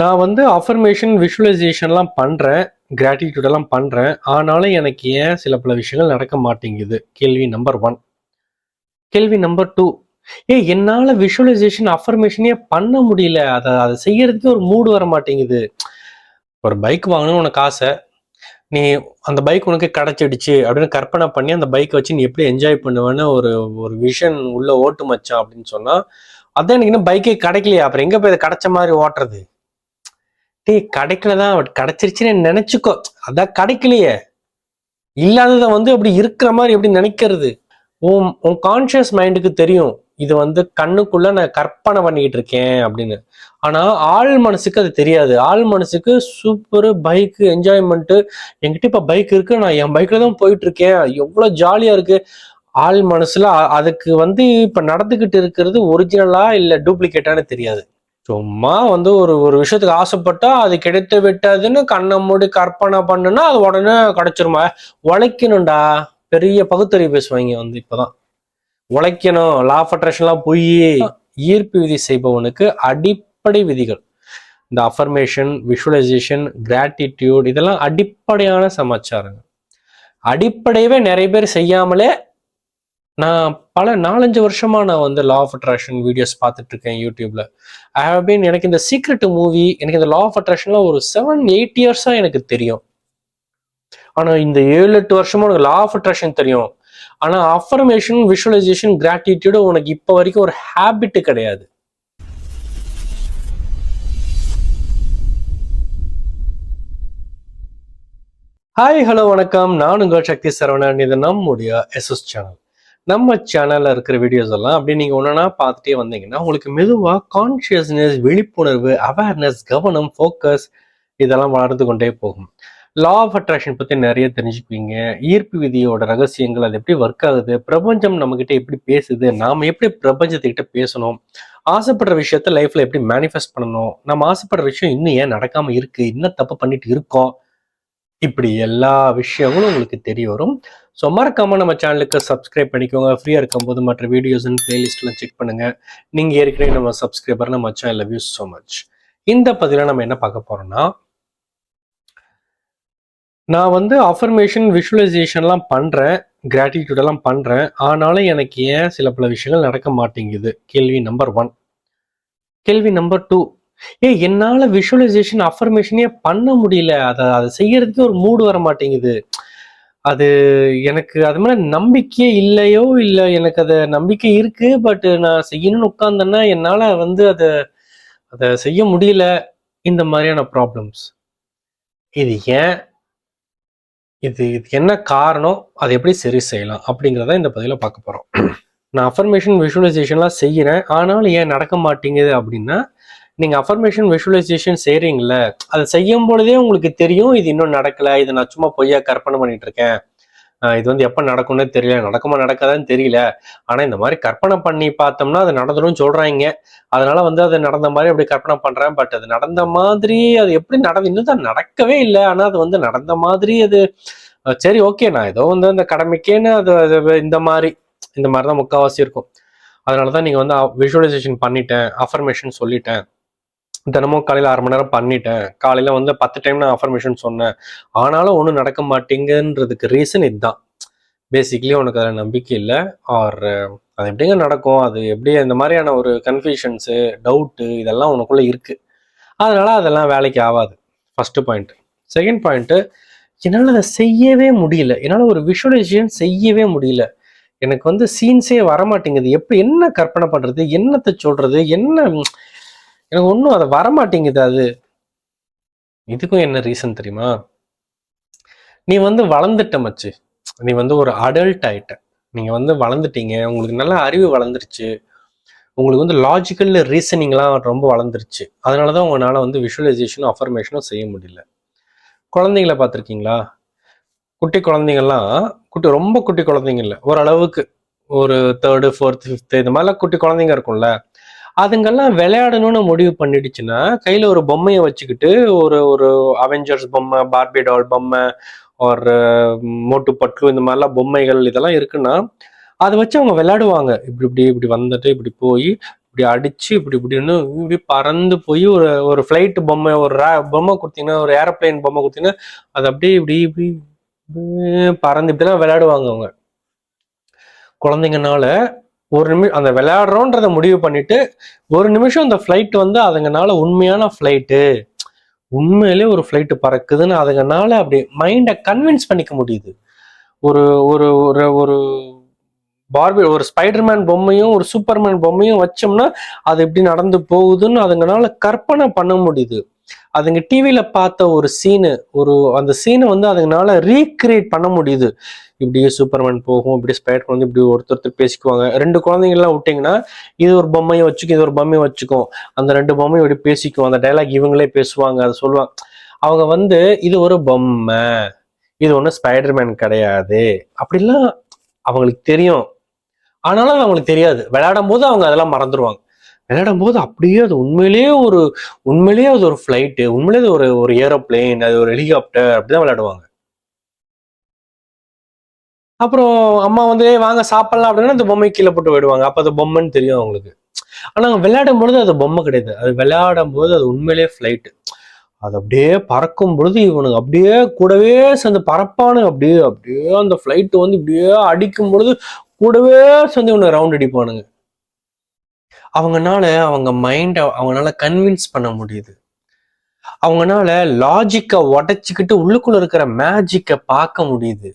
நான் வந்து அஃபர்மேஷன் விஷுவலைசேஷன்லாம் பண்ணுறேன் கிராட்டிடியூட் எல்லாம் பண்ணுறேன் ஆனாலும் எனக்கு ஏன் சில பல விஷயங்கள் நடக்க மாட்டேங்குது? கேள்வி நம்பர் ஒன் கேள்வி நம்பர் டூ ஏ என்னால் விஷுவலைசேஷன் அஃபர்மேஷனே பண்ண முடியல. அதை அதை செய்யறதுக்கே ஒரு மூடு வர மாட்டேங்குது. ஒரு பைக் வாங்கணும்னு உனக்கு ஆசை. நீ அந்த பைக் உனக்கு கிடைச்சிடுச்சு அப்படின்னு கற்பனை பண்ணி அந்த பைக்கை வச்சு நீ எப்படி என்ஜாய் பண்ணுவேன்னு ஒரு ஒரு விஷன் உள்ள ஓட்டு மச்சான் அப்படின்னு சொன்னால் அதான் எனக்கு இன்னும் பைக்கே கிடைக்கலையா. அப்புறம் எங்கே போய் அதை கிடைச்ச மாதிரி ஓட்டுறது? டே கிடைக்கலதான் தான் கிடைச்சிருச்சுன்னு நினைச்சுக்கோ. அதான் கிடைக்கலையே. இல்லாததை வந்து அப்படி இருக்கிற மாதிரி எப்படி நினைக்கிறது? உன் உன் கான்ஷியஸ் மைண்டுக்கு தெரியும். இது வந்து கண்ணுக்குள்ள நான் கற்பனை பண்ணிக்கிட்டு இருக்கேன் அப்படின்னு. ஆனா ஆள் மனசுக்கு அது தெரியாது. ஆள் மனசுக்கு சூப்பர் பைக்கு என்ஜாய்மெண்ட்டு என்கிட்ட இப்ப பைக் இருக்கு. நான் என் பைக்ல தான் போயிட்டு இருக்கேன். எவ்வளவு ஜாலியா இருக்கு. ஆள் மனசுல அதுக்கு வந்து இப்ப நடந்துகிட்டு இருக்கிறது ஒரிஜினலா இல்ல டூப்ளிகேட்டான்னு தெரியாது. சும்மா வந்து ஒரு ஒரு விஷயத்துக்கு ஆசைப்பட்டா அது கிடைத்து விட்டதுன்னு கண்ணை மூடி கற்பனை பண்ணுனா அது உடனே கிடைச்சிருமா? உழைக்கணும்டா. பெரிய பகுத்தறிவு பேசுவாங்க வந்து இப்பதான். உழைக்கணும். லா ஆஃப் அட்ராக்ஷன்லாம் போய் ஈர்ப்பு விதி செய்பவனுக்கு அடிப்படை விதிகள். இந்த அஃபர்மேஷன் விஷுவலைசேஷன் கிராட்டிடியூட் இதெல்லாம் அடிப்படையான சமாச்சாரங்கள். அடிப்படையவே நிறைய பேர் செய்யாமலே நான் பல நாலஞ்சு வருஷமா நான் வந்து லா ஆஃப் அட்ராக்ஷன் வீடியோஸ் பார்த்துட்டு இருக்கேன் யூடியூப்ல ஐ ஹவ் பீன் எனக்கு இந்த சீக்ரெட் மூவி எனக்கு இந்த லா ஆஃப் அட்ராக்ஷன்லாம் ஒரு செவன் எயிட் இயர்ஸா எனக்கு தெரியும். ஆனா இந்த ஏழு எட்டு வருஷமா உனக்கு லா ஆஃப் அட்ராக்ஷன் தெரியும். ஆனா அஃபர்மேஷன் விஷுவலைசேஷன் கிராட்டிடியூடு உனக்கு இப்போ வரைக்கும் ஒரு ஹேபிட் கிடையாது. ஹாய் ஹலோ வணக்கம். நான் உங்கள் சக்தி சரவணன். இது நம்முடைய எஸ்எஸ் சேனல் நம்ம சேனல்ல இருக்கிற வீடியோஸ் எல்லாம் அப்படி நீங்க ஒன்னா பார்த்துட்டே வந்தீங்கன்னா உங்களுக்கு மெதுவா கான்சியஸ்னஸ் விழிப்புணர்வு அவேர்னஸ் கவனம் ஃபோக்கஸ் இதெல்லாம் வளர்ந்து கொண்டே போகும். லா ஆஃப் அட்ராக்ஷன் பத்தி நிறைய தெரிஞ்சுப்பீங்க. ஈர்ப்பு விதியோட ரகசியங்கள் அது எப்படி ஒர்க் ஆகுது? பிரபஞ்சம் நம்மகிட்ட எப்படி பேசுது? நாம எப்படி பிரபஞ்சத்துக்கிட்ட பேசணும்? ஆசைப்படுற விஷயத்த லைஃப்ல எப்படி மேனிஃபெஸ்ட் பண்ணணும்? நம்ம ஆசைப்படுற விஷயம் இன்னும் ஏன் நடக்காம இருக்கு? இன்னும் தப்பு பண்ணிட்டு இருக்கோம்? இப்படி எல்லா விஷயங்களும் உங்களுக்கு தெரிய வரும். ஸோ மறக்காமல் நம்ம சேனலுக்கு சப்ஸ்கிரைப் பண்ணிக்கோங்க. ஃப்ரீயாக இருக்கும்போது மற்ற வீடியோஸ்ன்னு பிளேலிஸ்ட்லாம் செக் பண்ணுங்கள் நீங்கள் ஏற்கனவே நம்ம சப்ஸ்கிரைபர் நம்ம channel love you so much இந்த பதிலில் நம்ம என்ன பார்க்க போகிறோம்னா நான் வந்து அஃபர்மேஷன் விஷுவலைசேஷன்லாம் பண்ணுறேன் கிராட்டிடியூட் எல்லாம் பண்ணுறேன் ஆனாலும் எனக்கு ஏன் சில பல விஷயங்கள் நடக்க மாட்டேங்குது? கேள்வி நம்பர் ஒன் கேள்வி நம்பர் டூ ஏ என்னால் விஷுவலைசேஷன் அஃபர்மேஷனே பண்ண முடியல. அதை அதை செய்யறதுக்கு ஒரு மூடு வர மாட்டேங்குது அது எனக்கு அது மேல நம்பிக்கையே இல்லையோ இல்லை எனக்கு அது நம்பிக்கை இருக்கு பட் நான் செய்யணும்னு உட்காந்தேன்னா என்னால வந்து அதை அதை செய்ய முடியல. இந்த மாதிரியான ப்ராப்ளம்ஸ் இது ஏன்? இது இது என்ன காரணம்? அதை எப்படி சரி செய்யலாம்? அப்படிங்கிறத இந்த பதில பார்க்க போகிறோம் நான் அஃபர்மேஷன் விஷுவலைசேஷன்லாம் செய்கிறேன் ஆனாலும் ஏன் நடக்க மாட்டேங்குது அப்படின்னா நீங்கள் அஃபர்மேஷன் விஷுவலைசேஷன் செய்கிறீங்கள அதை செய்யும் பொழுதே உங்களுக்கு தெரியும் இது இன்னும் நடக்கலை இது நான் சும்மா பொய்யா கற்பனை பண்ணிட்டு இருக்கேன். இது வந்து எப்போ நடக்கும்னே தெரியல நடக்குமா நடக்காதான்னு தெரியல. ஆனால் இந்த மாதிரி கற்பனை பண்ணி பார்த்தோம்னா அது நடந்துடும் சொல்கிறாங்க அதனால வந்து அது நடந்த மாதிரி அப்படி கற்பனை பண்ணுறேன் பட் அது நடந்த மாதிரி அது எப்படி நடந்து இன்னும் தான் நடக்கவே இல்லை. ஆனால் அது வந்து நடந்த மாதிரி அது சரி ஓகே நான் ஏதோ வந்து அந்த கடமைக்கேன்னு அது அது இந்த மாதிரி இந்த மாதிரி தான் முக்கால்வாசி இருக்கும். அதனால தான் நீங்கள் வந்து விஷுவலைசேஷன் பண்ணிட்டேன் அஃபர்மேஷன் சொல்லிட்டேன். தினமும் காலையில் அரை மணி நேரம் பண்ணிட்டேன். காலையில் வந்து பத்து டைம் நான் அஃபர்மேஷன் சொன்னேன். ஆனாலும் ஒன்றும் நடக்க மாட்டேங்குன்றதுக்கு ரீசன் இதுதான் பேசிக்கலி உனக்கு அதில் நம்பிக்கை இல்லை. ஆர் அது எப்படிங்க நடக்கும்? அது எப்படி இந்த மாதிரியான ஒரு கன்ஃபியூஷன்ஸு டவுட்டு இதெல்லாம் உனக்குள்ளே இருக்குது அதனால அதெல்லாம் வேலைக்கு ஆகாது. ஃபஸ்ட்டு பாயிண்ட்டு செகண்ட் பாயிண்ட்டு என்னால் அதை செய்யவே முடியல. என்னால் ஒரு விஷுவலைசேஷன் செய்யவே முடியல. எனக்கு வந்து சீன்ஸே வரமாட்டேங்குது. எப்படி என்ன கற்பனை பண்ணுறது என்னத்தை சொல்கிறது என்ன எனக்கு ஒன்றும் அதை வரமாட்டேங்குது அது. இதுக்கும் என்ன ரீசன் தெரியுமா? நீ வந்து வளர்ந்துட்ட மச்சு. நீ வந்து ஒரு அடல்ட் ஆயிட்ட. நீங்கள் வந்து வளர்ந்துட்டீங்க. உங்களுக்கு நல்ல அறிவு வளர்ந்துருச்சு. உங்களுக்கு வந்து லாஜிக்கல் ரீசனிங்லாம் ரொம்ப வளர்ந்துருச்சு. அதனால தான் உங்களால் வந்து விஷுவலைசேஷனும் அஃபர்மேஷனும் செய்ய முடியல. குழந்தைங்கள பார்த்துருக்கீங்களா? குட்டி குழந்தைங்கள்லாம் குட்டி ரொம்ப குட்டி குழந்தைங்க இல்லை. ஓரளவுக்கு ஒரு தேர்டு ஃபோர்த்து ஃபிஃப்த்து இந்த மாதிரிலாம் குட்டி குழந்தைங்க இருக்கும்ல. அதுங்கெல்லாம் விளையாடணும்னு முடிவு பண்ணிடுச்சுன்னா கையில் ஒரு பொம்மையை வச்சுக்கிட்டு ஒரு ஒரு அவெஞ்சர்ஸ் பொம்மை பார்பி டால் பொம்மை ஒரு மோட்டு பட்லு இந்த மாதிரிலாம் பொம்மைகள் இதெல்லாம் இருக்குன்னா அதை வச்சு அவங்க விளையாடுவாங்க. இப்படி இப்படி இப்படி வந்துட்டு இப்படி போய் இப்படி அடிச்சு இப்படி இப்படின்னு இப்படி பறந்து போய் ஒரு ஒரு ஃப்ளைட்டு பொம்மை ஒரு பொம்மை கொடுத்தீங்கன்னா ஒரு ஏரோப்ளேன் பொம்மை கொடுத்தீங்கன்னா அது அப்படியே இப்படி இப்படி இப்படி பறந்து இப்படிலாம் விளையாடுவாங்க அவங்க. குழந்தைங்கனால ஒரு நிமிஷம் அந்த விளையாடுறோன்றத முடிவு பண்ணிட்டு ஒரு நிமிஷம் அந்த ஃப்ளைட் வந்து அதுங்கனால உண்மையான ஃப்ளைட்டு உண்மையிலே ஒரு ஃப்ளைட்டு பறக்குதுன்னு அதுங்கனால அப்படி மைண்டை கன்வின்ஸ் பண்ணிக்க முடியுது. ஒரு ஒரு ஒரு ஒரு பார்பி ஒரு ஸ்பைடர்மேன் பொம்மையும் ஒரு சூப்பர்மேன் பொம்மையும் வச்சோம்னா அது எப்படி நடந்து போகுதுன்னு அதுங்கனால கற்பனை பண்ண முடியுது. அதுங்க டிவியில பார்த்த ஒரு சீனு ஒரு அந்த சீனை வந்து அதுங்கனால ரீக்ரியேட் பண்ண முடியுது. இப்படியே சூப்பர்மேன் போகும் இப்படி ஸ்பைடர் வந்து இப்படி ஒருத்தர் ஒருத்தர் பேசிக்குவாங்க. ரெண்டு குழந்தைங்கலாம் விட்டிங்கன்னா இது ஒரு பொம்மையை வச்சுக்கும் இது ஒரு பொம்மையை வச்சுக்கும் அந்த ரெண்டு பொம்மையும் இப்படி பேசிக்கும் அந்த டைலாக் இவங்களே பேசுவாங்க அதை சொல்லுவாங்க. அவங்க வந்து இது ஒரு பொம்மை இது ஒன்றும் ஸ்பைடர்மேன் கிடையாது. அப்படிலாம் அவங்களுக்கு தெரியும். ஆனாலும் அது அவங்களுக்கு தெரியாது. விளையாடும் போது அவங்க அதெல்லாம் மறந்துடுவாங்க விளையாடும் போது அப்படியே அது உண்மையிலேயே ஒரு உண்மையிலேயே அது ஒரு ஃப்ளைட்டு உண்மையிலேயே அது ஒரு ஒரு ஏரோப்ளேன் அது ஒரு ஹெலிகாப்டர் அப்படிதான் விளையாடுவாங்க. அப்புறம் அம்மா வந்து வாங்க சாப்பிடலாம் அப்படின்னா அந்த பொம்மை கீழே போட்டு போயிடுவாங்க. அப்போ அது பொம்மைன்னு தெரியும் அவங்களுக்கு. ஆனால் அவங்க விளையாடும் பொழுது அது பொம்மை கிடையாது. அது விளையாடும் போது அது உண்மையிலேயே ஃப்ளைட்டு அது அப்படியே பறக்கும் பொழுது இவனுக்கு அப்படியே கூடவே சேர்ந்து பறப்பானுங்க. அப்படியே அப்படியே அந்த ஃப்ளைட்டு வந்து இப்படியே அடிக்கும் பொழுது கூடவே சேர்ந்து இவனை ரவுண்ட் அடிப்பானுங்க. அவங்கனால அவங்க மைண்டை அவங்களால கன்வின்ஸ் பண்ண முடியுது. அவங்கனால லாஜிக்கை உடைச்சிக்கிட்டு உள்ளுக்குள்ள இருக்கிற மேஜிக்கை பார்க்க முடியுது.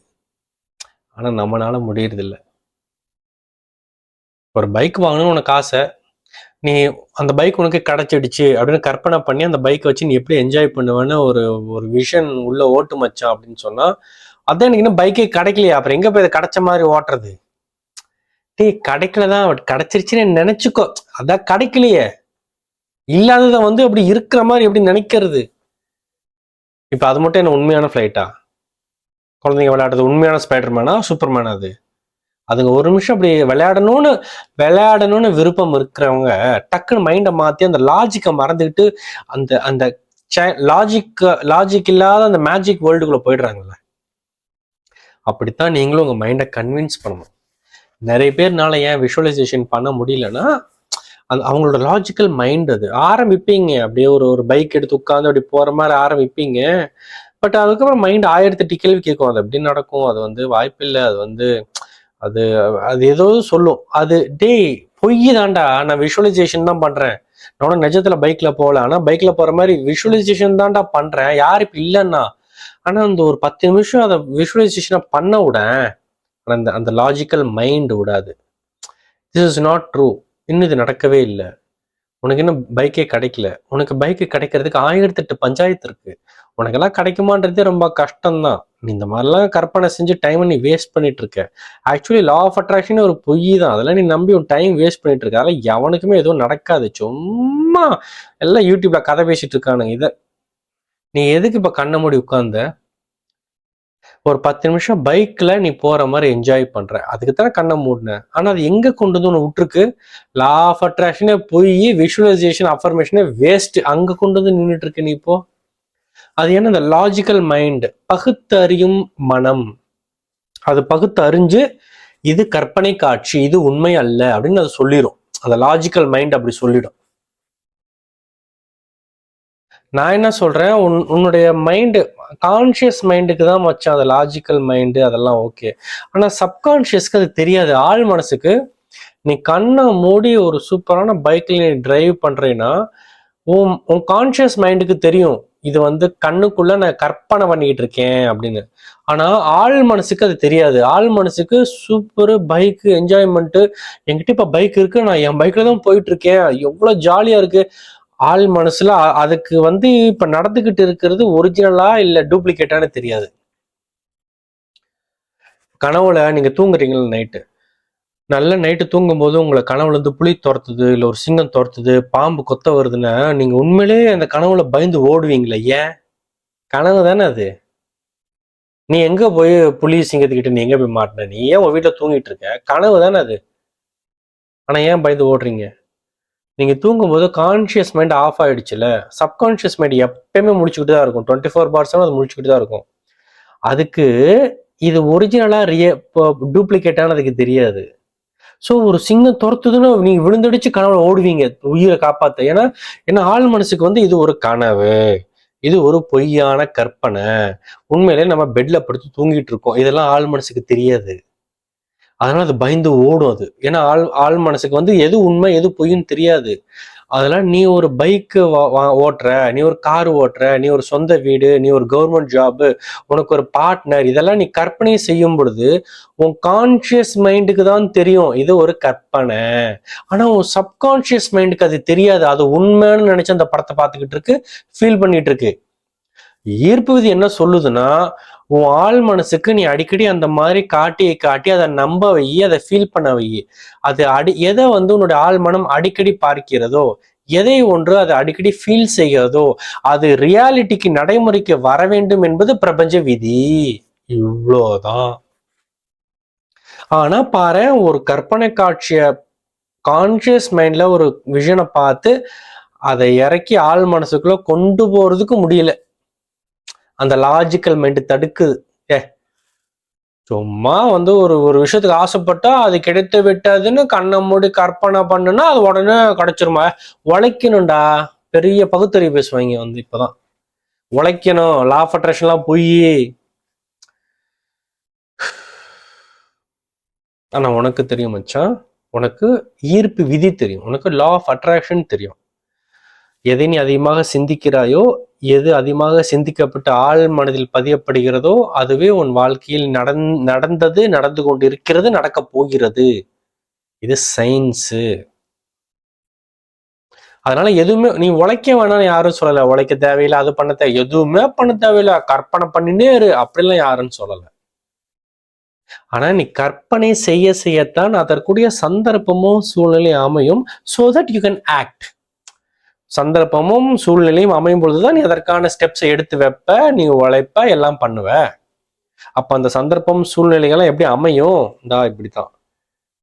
ஆனா நம்மனால முடியறது ஒரு பைக் வாங்கணும்னு உனக்கு ஆசை. நீ அந்த பைக் உனக்கு கிடைச்சிடுச்சு அப்படின்னு கற்பனை பண்ணி அந்த பைக்கை வச்சு நீ எப்படி என்ஜாய் பண்ணுவேன்னு ஒரு ஒரு விஷன் உள்ள ஓட்டு மச்சான் அப்படின்னு சொன்னா அதான் எனக்கு இன்னும் பைக்கே கிடைக்கலையா. அப்புறம் எங்க போய் இதை கிடைச்ச மாதிரி ஓட்டுறது? டே கிடைக்கலதான் கிடைச்சிருச்சுன்னு நினைச்சுக்கோ. அதான் கிடைக்கலையே. இல்லாததை வந்து அப்படி இருக்கிற மாதிரி எப்படி நினைக்கிறது? இப்ப அது மட்டும் என்ன உண்மையான ஃபிளைட்டா குழந்தைங்க விளையாடுறது உண்மையான ஸ்பைடர்மேனா சூப்பர்மேனா அது? அதுங்க ஒரு நிமிஷம் அப்படி விளையாடணும்னு விளையாடணும்னு விருப்பம் இருக்கிறவங்க டக்குன்னு மைண்டை மாத்தி அந்த லாஜிக்கை மறந்துக்கிட்டு அந்த அந்த லாஜிக் லாஜிக் இல்லாத அந்த மேஜிக் வேர்ல்டுக்குள்ள போயிடுறாங்கல்ல? அப்படித்தான் நீங்களும் உங்க மைண்டை கன்வின்ஸ் பண்ணணும். நிறைய பேர்னால ஏன் விஷுவலைசேஷன் பண்ண முடியலன்னா அந்த அவங்களோட லாஜிக்கல் மைண்ட் அது. ஆரம்பிப்பீங்க. அப்படியே ஒரு ஒரு பைக் எடுத்து உட்காந்து அப்படி போற மாதிரி ஆரம்பிப்பீங்க. பட் அதுக்கப்புறம் மைண்ட் ஆயிரத்தி எட்டு கேள்வி கேட்கும். அது எப்படி நடக்கும்? அது வந்து வாய்ப்பில்லை. அது வந்து அது அது ஏதோ சொல்லும். அது டேய் பொய் தான்டா. நான் விஷுவலைசேஷன் தான் பண்றேன். நான் ஒன்றும் நிஜத்துல பைக்ல போகல. ஆனால் பைக்ல போற மாதிரி விஷுவலைசேஷன் தான்டா பண்றேன். யார் இப்போ இல்லைன்னா. ஆனால் அந்த ஒரு பத்து நிமிஷம் அதை விஷுவலைசேஷனை பண்ண விட ஆனால் அந்த அந்த லாஜிக்கல் மைண்ட் விடாது திஸ் இஸ் நாட் ட்ரூ இன்னும் இது நடக்கவே இல்லை. உனக்கு இன்னும் பைக்கே கிடைக்கல. உனக்கு பைக்கு கிடைக்கிறதுக்கு ஆயிரத்தெட்டு பஞ்சாயத்து இருக்கு. உனக்கெல்லாம் கிடைக்குமான்றதே ரொம்ப கஷ்டம்தான். நீ இந்த மாதிரிலாம் கற்பனை செஞ்சு டைமை நீ வேஸ்ட் பண்ணிட்டு இருக்க. ஆக்சுவலி லா ஆஃப் அட்ராக்ஷன் ஒரு பொய் தான் அதெல்லாம் நீ நம்பி உன் டைம் வேஸ்ட் பண்ணிட்டு இருக்க. அதெல்லாம் எவனுக்குமே எதுவும் நடக்காது. சும்மா எல்லாம் யூடியூப்ல கதை பேசிட்டு இருக்கானுங்க. இதை நீ எதுக்கு இப்போ கண்ணை மூடி உட்கார்ந்த? ஒரு பத்து நிமிஷம் பைக்கில் நீ போகிற மாதிரி என்ஜாய் பண்ணுற அதுக்கு தானே கண்ணை மூடினேன் ஆனால் அது எங்கே கொண்டு வந்து ஒன்று விட்டுருக்கு? லா ஆஃப் அட்ராக்ஷனே போய் விஷுவலைசேஷன் அஃபர்மேஷனே வேஸ்ட் அங்கே கொண்டு வந்து நின்றுட்டு இருக்கு நீ இப்போ? அது என்ன? இந்த லாஜிக்கல் மைண்ட் பகுத்தறியும் மனம். அது பகுத்து அறிஞ்சு இது கற்பனை காட்சி இது உண்மை அல்ல அப்படின்னு அது சொல்லிடும் அந்த லாஜிக்கல் மைண்ட் அப்படி சொல்லிடும். நான் என்ன சொல்றேன்? உன் உன்னுடைய மைண்டு கான்ஷியஸ் மைண்டுக்கு தான் மச்சான் அது லாஜிக்கல் மைண்டு அதெல்லாம் ஓகே ஆனால் சப்கான்ஷியஸ்க்கு அது தெரியாது. ஆள் மனசுக்கு நீ கண்ணை மூடி ஒரு சூப்பரான பைக்ல நீ டிரைவ் பண்ணுறேன்னா உன் உன் கான்ஷியஸ் மைண்டுக்கு தெரியும் இது வந்து கண்ணுக்குள்ள நான் கற்பனை பண்ணிக்கிட்டு இருக்கேன் அப்படின்னு. ஆனா ஆள் மனசுக்கு அது தெரியாது. ஆள் மனசுக்கு சூப்பர் பைக்கு என்ஜாய்மெண்ட்டு என்கிட்ட இப்ப பைக் இருக்கு நான் என் பைக்ல தான் போயிட்டு இருக்கேன். எவ்வளவு ஜாலியா இருக்கு. ஆள் மனசுல அதுக்கு வந்து இப்ப நடந்துகிட்டு இருக்கிறது ஒரிஜினலா இல்ல டூப்ளிகேட்டான்னு தெரியாது. கனவுல நீங்க தூங்குறீங்களா நைட்டு நல்ல நைட்டு தூங்கும்போது உங்களை கனவுல இருந்து புளி துரத்துது இல்ல ஒரு சிங்கம் துரத்துது பாம்பு கொத்த வருதுன்னா நீங்க உண்மையிலேயே அந்த கனவுல பயந்து ஓடுவீங்களே ஏன்? கனவு தானே அது. நீ எங்க போய் புலி சிங்கத்துக்கிட்ட நீ எங்க போய் மாட்டின? நீ ஏன் உன் வீட்டுல தூங்கிட்டு இருக்க? கனவு தானே அது. ஆனா ஏன் பயந்து ஓடுறீங்க? நீங்கள் தூங்கும்போது கான்ஷியஸ் மைண்ட் ஆஃப் ஆகிடுச்சுல சப்கான்ஷியஸ் மைண்ட் எப்பயுமே முடிச்சுக்கிட்டு தான் இருக்கும். டுவெண்ட்டி ஃபோர் பார்ட்ஸும் அது முடிச்சுக்கிட்டு தான் இருக்கும். அதுக்கு இது ஒரிஜினலாக ரிய டூப்ளிகேட்டானதுக்கு தெரியாது. ஸோ ஒரு சிங்கம் துரத்துதுன்னு நீங்கள் விழுந்தடிச்சு கனவுல ஓடுவீங்க உயிரை காப்பாற்ற ஏன்னா ஏன்னா ஆள் மனசுக்கு வந்து இது ஒரு கனவு இது ஒரு பொய்யான கற்பனை. உண்மையிலே நம்ம பெட்ல படுத்து தூங்கிட்டு இருக்கோம். இதெல்லாம் ஆள் மனசுக்கு தெரியாது. அதனால அது பயந்து ஓடும் அது. ஏன்னா ஆள் ஆள் மனசுக்கு வந்து எது உண்மை எது பொய்ன்னு தெரியாது. அதெல்லாம் நீ ஒரு பைக்கு ஓட்டுற நீ ஒரு கார் ஓட்டுற நீ ஒரு சொந்த வீடு நீ ஒரு கவர்மெண்ட் ஜாபு உனக்கு ஒரு பார்ட்னர் இதெல்லாம் நீ கற்பனை செய்யும் பொழுது உன் கான்சியஸ் மைண்டுக்கு தான் தெரியும் இது ஒரு கற்பனை. ஆனால் உன் சப்கான்ஷியஸ் மைண்டுக்கு அது தெரியாது. அது உண்மைன்னு நினைச்சு அந்த படத்தை பார்த்துக்கிட்டு இருக்கு ஃபீல் பண்ணிட்டு இருக்கு. ஈர்ப்பு விதி என்ன சொல்லுதுன்னா உன் ஆள் மனசுக்கு நீ அடிக்கடி அந்த மாதிரி காட்டி காட்டி அதை நம்ப வை அதை ஃபீல் பண்ண வை. அது அடி எதை வந்து உன்னோட ஆள் மனம் அடிக்கடி பார்க்கிறதோ எதை ஒன்று அதை அடிக்கடி ஃபீல் செய்கிறதோ அது ரியாலிட்டிக்கு நடைமுறைக்கு வர வேண்டும் என்பது பிரபஞ்ச விதி. இவ்வளோதான். ஆனா பாரு ஒரு கற்பனை காட்சிய கான்சியஸ் மைண்ட்ல ஒரு விஷனை பார்த்து அதை இறக்கி ஆள் மனசுக்குள்ள கொண்டு போறதுக்கு முடியல. அந்த லாஜிக்கல் மைண்டு தடுக்குது. ஏ சும்மா வந்து ஒரு ஒரு விஷயத்துக்கு ஆசைப்பட்டா அது கிடைத்து விட்டதுன்னு கண்ணை மூடி கற்பனை பண்ணுனா அது உடனே கிடைச்சிருமா? உழைக்கணும்டா. பெரிய பகுத்தறிவு பேசுவாங்க வந்து இப்போதான். உழைக்கணும். லா ஆஃப் அட்ராக்ஷன்லாம் போய். ஆனா உனக்கு தெரியும் மச்சான். உனக்கு ஈர்ப்பு விதி தெரியும். உனக்கு லா ஆஃப் அட்ராக்ஷன் தெரியும். எதை நீ அதிகமாக சிந்திக்கிறாயோ எது அதிகமாக சிந்திக்கப்பட்ட ஆள் மனதில் பதியப்படுகிறதோ அதுவே உன் வாழ்க்கையில் நடந் நடந்தது நடந்து கொண்டிருக்கிறது நடக்க போகிறது. இது சயின்ஸு அதனால எதுவுமே நீ உழைக்க வேணாம்னு யாரும் சொல்லலை. உழைக்க தேவையில்லை அது பண்ண தேவை எதுவுமே பண்ண தேவையில்லை. கற்பனை பண்ணினே இரு. அப்படிலாம் யாருன்னு சொல்லலை. ஆனா நீ கற்பனை செய்ய செய்யத்தான் அதற்குரிய சந்தர்ப்பமும் சூழ்நிலை அமையும். So that you can act சந்தர்ப்பமும் சூழ்நிலையும் அமையும் பொழுதுதான் நீ அதற்கான ஸ்டெப்ஸை எடுத்து வைப்ப நீ உழைப்ப எல்லாம் பண்ணுவ. அப்ப அந்த சந்தர்ப்பம் சூழ்நிலைகள்லாம் எப்படி அமையும்? இந்தா இப்படித்தான்.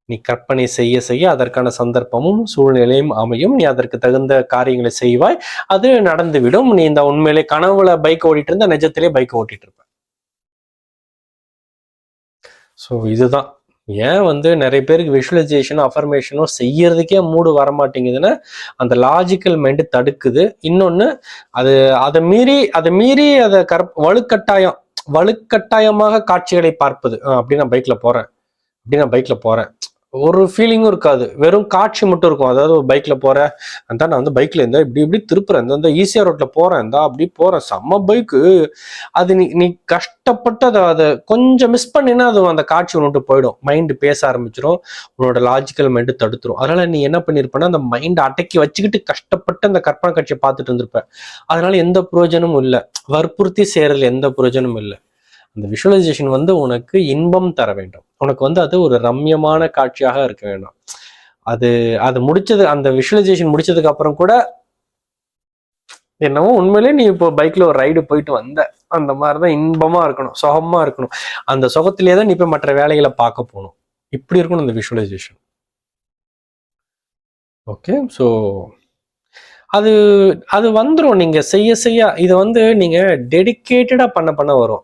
நீ கற்பனை செய்ய செய்ய அதற்கான சந்தர்ப்பமும் சூழ்நிலையும் அமையும். நீ அதற்கு தகுந்த காரியங்களை செய்வாய். அது நடந்துவிடும். நீ இந்த உண்மையிலே கனவுல பைக் ஓட்டிட்டு இருந்த நிஜத்திலே பைக் ஓட்டிட்டு இருப்ப. ஸோ இதுதான். ஏன் வந்து நிறைய பேருக்கு விஷுவலைசேஷனும் அஃபர்மேஷனும் செய்யறதுக்கே மூடு வர மாட்டேங்குதுன்னா அந்த லாஜிக்கல் மைண்டு தடுக்குது. இன்னொன்று அது அதை மீறி அதை மீறி அதை கற் வலுக்கட்டாயம் வலுக்கட்டாயமாக காட்சிகளை பார்ப்பது. அப்படி நான் பைக்கில் போகிறேன் அப்படி நான் பைக்கில் போகிறேன் ஒரு ஃபீலிங்கும் இருக்காது. வெறும் காட்சி மட்டும் இருக்கும். அதாவது ஒரு பைக்கில் போகிறேன் அந்த நான் வந்து பைக்கில் இருந்தால் இப்படி இப்படி திருப்புறேன் இந்த ஈஸியாக ரோட்டில் போகிறேன் போறேன் இந்தா அப்படி போகிறேன் செம்ம பைக்கு அது நீ நீ கஷ்டப்பட்டு அதை அதை கொஞ்சம் மிஸ் பண்ணினா அது அந்த காட்சி ஒன்று போயிடும். மைண்டு பேச ஆரம்பிச்சிடும் உன்னோட லாஜிக்கல் மைண்டு தடுத்துரும். அதனால் நீ என்ன பண்ணியிருப்பேன்னா அந்த மைண்டை அடக்கி வச்சுக்கிட்டு கஷ்டப்பட்டு அந்த கற்பனை காட்சியை பார்த்துட்டு இருந்திருப்பேன். அதனால் எந்த பிரயோஜனமும் இல்லை. வற்புறுத்தி செய்கிறதுல எந்த பிரயோஜனமும் இல்லை. அந்த விஷுவலைசேஷன் வந்து உனக்கு இன்பம் தர வேண்டும். உனக்கு வந்து அது ஒரு ரம்யமான காட்சியாக இருக்க வேணும். அது அது முடிச்சது அந்த விஷுவலைசேஷன் முடிச்சதுக்கு அப்புறம் கூட என்னவோ உண்மையிலே நீ இப்போ பைக்ல ஒரு ரைடு போயிட்டு வந்த. அந்த மாதிரிதான் இன்பமா இருக்கணும் சுகமா இருக்கணும். அந்த சுகத்திலே தான் நீ போய் மற்ற வேலைகளை பார்க்க போகணும். இப்படி இருக்கணும் அந்த விஷுவலைசேஷன் ஓகே ஸோ அது அது வந்துடும் நீங்க செய்ய செய்ய இதை வந்து நீங்க டெடிக்கேட்டடா பண்ண பண்ண வரும்.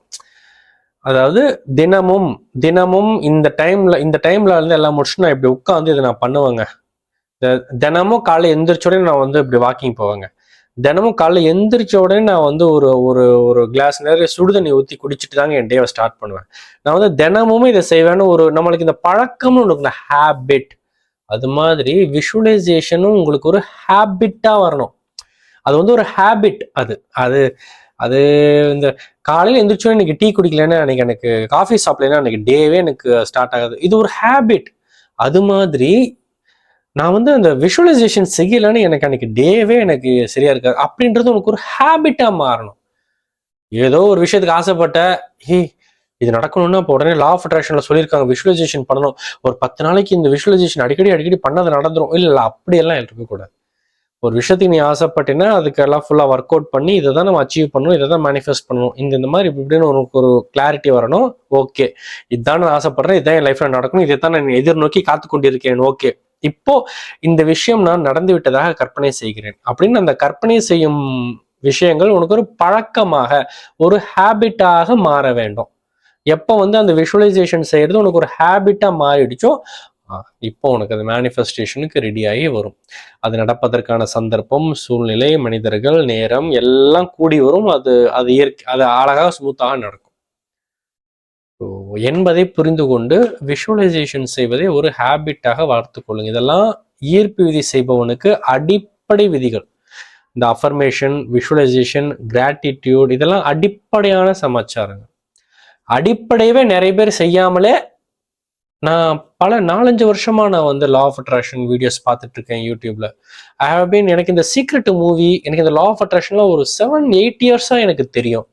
அதாவது தினமும் தினமும் இந்த டைம்ல இந்த டைம்ல இருந்து எல்லாம் முடிச்சுட்டு நான் இப்படி உட்காந்து இதை நான் பண்ணுவேங்க. த- தினமும் காலை எந்திரிச்ச உடனே நான் வந்து இப்படி வாக்கிங் போவேங்க. தினமும் காலைல எந்திரிச்ச உடனே நான் வந்து ஒரு ஒரு ஒரு கிளாஸ் நிறைய சுடுதண்ணி ஊற்றி குடிச்சிட்டு தாங்க என் டேவை ஸ்டார்ட் பண்ணுவேன். நான் வந்து தினமும் இதை செய்வேன்னு ஒரு நம்மளுக்கு இந்த பழக்கம்னு ஒன்று ஹேபிட் அது மாதிரி விஷுவலைசேஷனும் உங்களுக்கு ஒரு ஹேபிட்டா வரணும். அது வந்து ஒரு ஹேபிட் அது. அது அது இந்த காலையில் எந்திரிச்சோம் இன்னைக்கு டீ குடிக்கலன்னா அன்னைக்கு எனக்கு காஃபி சாப்பிடலன்னா அன்னைக்கு டேவே எனக்கு ஸ்டார்ட் ஆகாது. இது ஒரு ஹேபிட் அது மாதிரி நான் வந்து அந்த விஷுவலைசேஷன் செய்யலைன்னு எனக்கு அன்னைக்கு டேவே எனக்கு சரியா இருக்காது. அப்படின்றது உனக்கு ஒரு ஹேபிட்டா மாறணும். ஏதோ ஒரு விஷயத்துக்கு ஆசைப்பட்ட ஹே இது நடக்கணும்னா இப்போ உடனே லா ஆஃப் அட்ராக்ஷன்ல சொல்லியிருக்காங்க. விஷுவலைசேஷன் பண்ணணும். ஒரு பத்து நாளைக்கு இந்த விஷுவலைசேஷன் அடிக்கடி அடிக்கடி பண்ணது நடந்துரும். இல்லை இல்ல அப்படியெல்லாம் இருக்கக்கூடாது. ஒரு விஷயத்துக்கு நீ ஆசைப்பட்டீங்கன்னா அதுக்கெல்லாம் ஃபுல்லாக ஒர்க் அவுட் பண்ணி இதை தான் நம்ம அச்சீவ் பண்ணணும் இதை தான் மேனிஃபெஸ்ட் பண்ணணும். இந்த இந்த மாதிரி இப்படி இப்படின்னு உனக்கு ஒரு கிளாரிட்டி வரணும். ஓகே இதுதான் நான் ஆசைப்படுறேன் இதான் என் லைஃப்ல நடக்கணும் இதை தான் நான் எதிர்நோக்கி காத்து கொண்டிருக்கேன் ஓகே இப்போ இந்த விஷயம் நான் நடந்து விட்டதாக கற்பனை செய்கிறேன். அப்படின்னு அந்த கற்பனை செய்யும் விஷயங்கள் உனக்கு ஒரு பழக்கமாக ஒரு ஹேபிட்டாக மாற வேண்டும். எப்போ வந்து அந்த விஷுவலைசேஷன் செய்யறது உனக்கு ஒரு ஹேபிட்டாக மாறிடுச்சோ இப்போ உனக்கு அது மேனிஃபெஸ்டேஷனுக்கு ரெடி ஆகி வரும். அது நடப்பதற்கான சந்தர்ப்பம் சூழ்நிலை மனிதர்கள் நேரம் எல்லாம் கூடி வரும். அது அது இயற்கை அது அழகாக ஸ்மூத்தாக நடக்கும். என்பதை புரிந்து கொண்டு விஷுவலைசேஷன் செய்வதை ஒரு ஹேபிட்டாக வளர்த்து கொள்ளுங்க. இதெல்லாம் ஈர்ப்பு விதி செய்பவனுக்கு அடிப்படை விதிகள். இந்த அஃபர்மேஷன் விஷுவலைசேஷன் கிராட்டிடியூட் இதெல்லாம் அடிப்படையான சமாச்சாரங்கள். அடிப்படையவே நிறைய பேர் செய்யாமலே நான் பல நாலஞ்சு வருஷமா நான் வந்து லா ஆஃப் அட்ராக்ஷன் வீடியோஸ் பார்த்துட்டு இருக்கேன் யூடியூப்ல ஐ ஹவ் பீன் எனக்கு இந்த சீக்ரெட் மூவி எனக்கு இந்த லா ஆஃப் அட்ராக்ஷன்ல ஒரு செவன் எயிட் இயர்ஸா எனக்கு தெரியும்.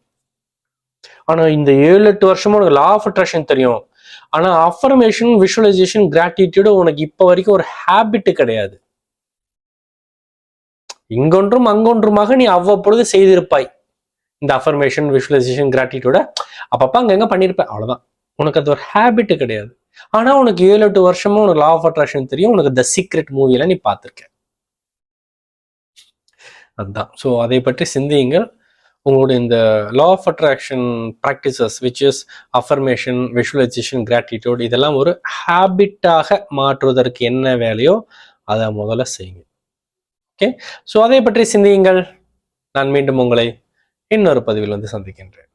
ஆனா இந்த ஏழு எட்டு வருஷமா உனக்கு லா ஆஃப் அட்ராக்ஷன் தெரியும். ஆனா அஃபர்மேஷன் விஷுவலைசேஷன் கிராட்டிடியூடு உனக்கு இப்போ வரைக்கும் ஒரு ஹேபிட் கிடையாது. இங்கொன்றும் அங்கொன்றுமாக நீ அவ்வப்பொழுது செய்திருப்பாய். இந்த அஃபர்மேஷன் விஷுவலைசேஷன் கிராட்டிடியூட அப்பப்ப அங்கங்க பண்ணியிருப்பேன் அவ்வளவுதான். உனக்கு அது ஒரு ஹேபிட் கிடையாது. ஆனா உனக்கு ஏழு எட்டு வருஷமும் உனக்கு லா ஆஃப் அட்ராக்ஷன் தெரியும். உனக்கு த சீக்ரெட் மூவில நீ பார்த்துருக்க. அதுதான் ஸோ அதை பற்றி சிந்தியுங்கள். உங்களுடைய இந்த law of attraction practices which is affirmation visualisation gratitude இதெல்லாம் ஒரு ஹேபிட்டாக மாற்றுவதற்கு என்ன வேலையோ அதை முதல்ல செய்யுங்க ஓகே ஸோ அதை பற்றி சிந்தியுங்கள். நான் மீண்டும் உங்களை இன்னொரு பதிவில் வந்து சந்திக்கின்றேன்.